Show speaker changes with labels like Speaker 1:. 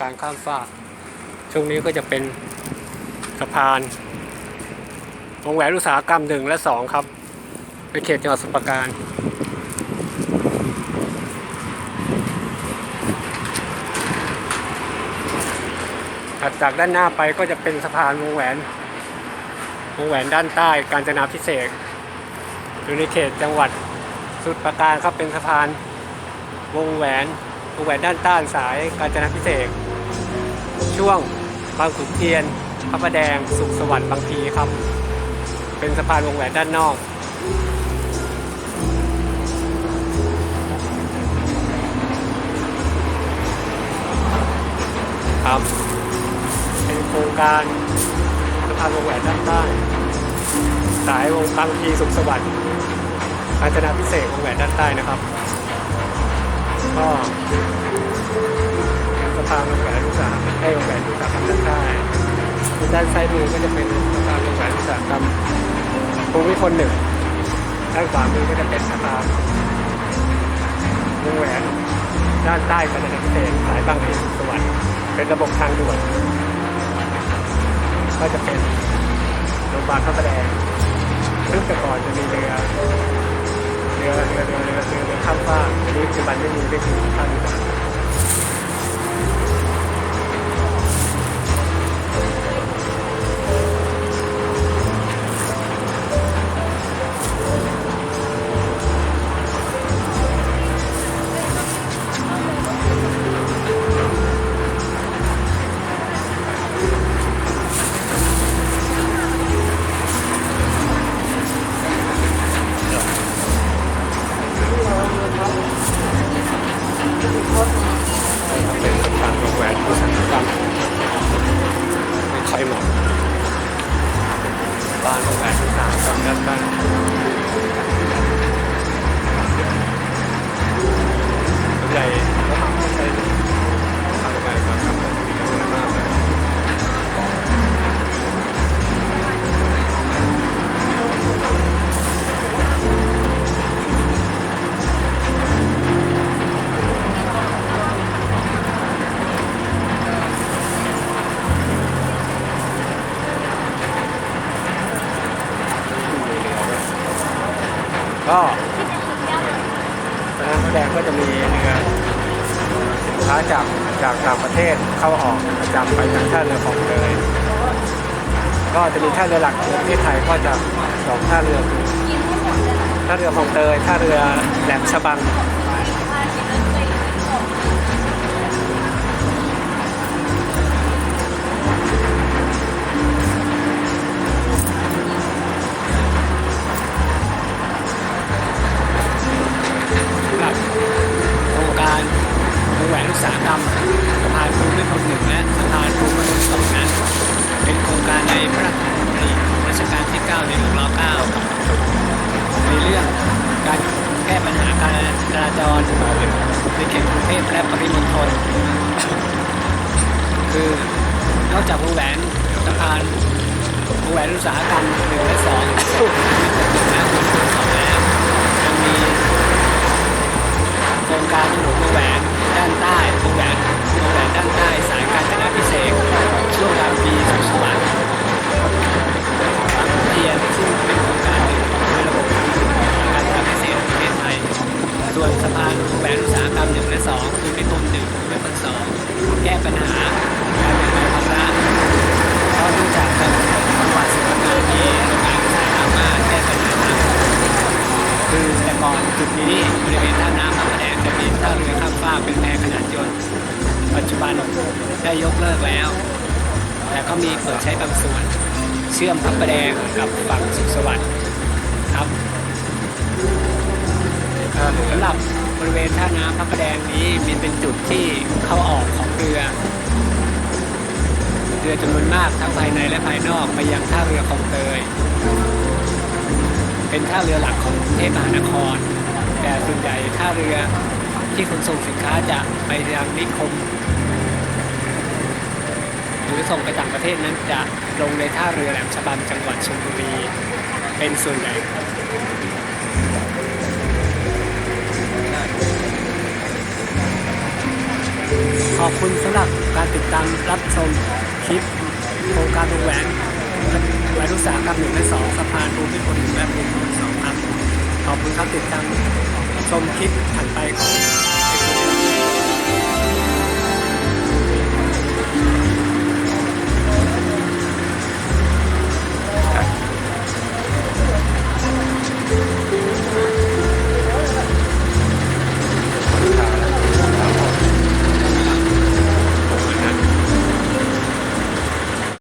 Speaker 1: การข้ามฟาก ช่วงนี้ก็จะเป็นสะพานวงแหวนอุตสาหกรรมหนึ่งและสองครับในเขตจังหวัดสมุพรปราการถัดจากด้านหน้าไปก็จะเป็นสะพานวงแหวนวงแหวนด้านใต้กาญจนาพิเศษอยู่ในเขตจังหวัดสมุทรปราการครับเป็นสะพานวงแหวนวงแหวนด้านใต้สายกาญจนาพิเศษ ช่วงบางขุนเทียนพระประแดง สุขสวัสดิ์บางพีครับ เป็นสะพานวงแหวนด้านนอก ครับ เป็นโครงการสะพานวงแหวนด้านใต้สายวงบางพีสุขสวัสดิ์กาญจนาพิเศษวงแหวนด้านใต้นะครับ ก็ ด้านซ้ายมือก็จะเป็นสะพานวงแหวนอุตสาหกรรมภูมิพลหนึ่ง ด้านขวามือก็จะเป็นสะพานวงแหวน ด้านใต้กาญจนาพิเศษสายบางพีสุขสวัสดิ์เป็นระบบทางด่วน ก็จะเป็นโรงพยาบาลพระประแดงซึ่งแต่ก่อนจะมีเรือเรือเรือเรือเรือเรือข้ามฟากอันนี้ปัจจุบันไม่มีไม่มีข้ามฟาก สา ก็สนามพระแดงก็จะมีเรือสินค้าจากจากต่างประเทศเข้าออกประจำไปทางท่าเรือของเลยก็จะมีท่าเรือหลักของประเทศไทยก็จะสองท่าเรือคือท่าเรือของเตยท่าเรือแหลมฉบัง แก้ปัญหาการจราจร อแต่ก่อนจุดนี้บริเวณท่าน้ำพระประแดงจะมีท่าเรือข้ามฟากเป็นแพขนาดยนต์ ปัจจุบันได้ยกเลิกแล้ว แต่ก็มีเปิดใช้บางส่วน เชื่อมพระประแดงกับฝั่งสุขสวัสดิ์ครับสำหรับบริเวณท่าน้ำพระประแดงนี้มีเป็นจุดที่เข้าออกของเรือเรือจำนวนมากทั้งภายในและภายนอกไปยังท่าเรือคลองเตย เป็นท่าเรือหลักของกรุงเทพมหานคร แต่ส่วนใหญ่ท่าเรือที่ขนส่งสินค้าจะไปยังนิคม หรือส่งไปต่างประเทศนั้นจะลงในท่าเรือแหลมฉบังจังหวัดชลบุรีเป็นส่วนใหญ่ขอบคุณสำหรับการติดตามรับชมคลิปโครงการวงแหวน วนอุตสาหกรรมหนึ่งและสองสะพานภูมิพลหนึ่งและภูมิพลสองครับ ขอบคุณครับติดตามชมคลิปถัดไปของ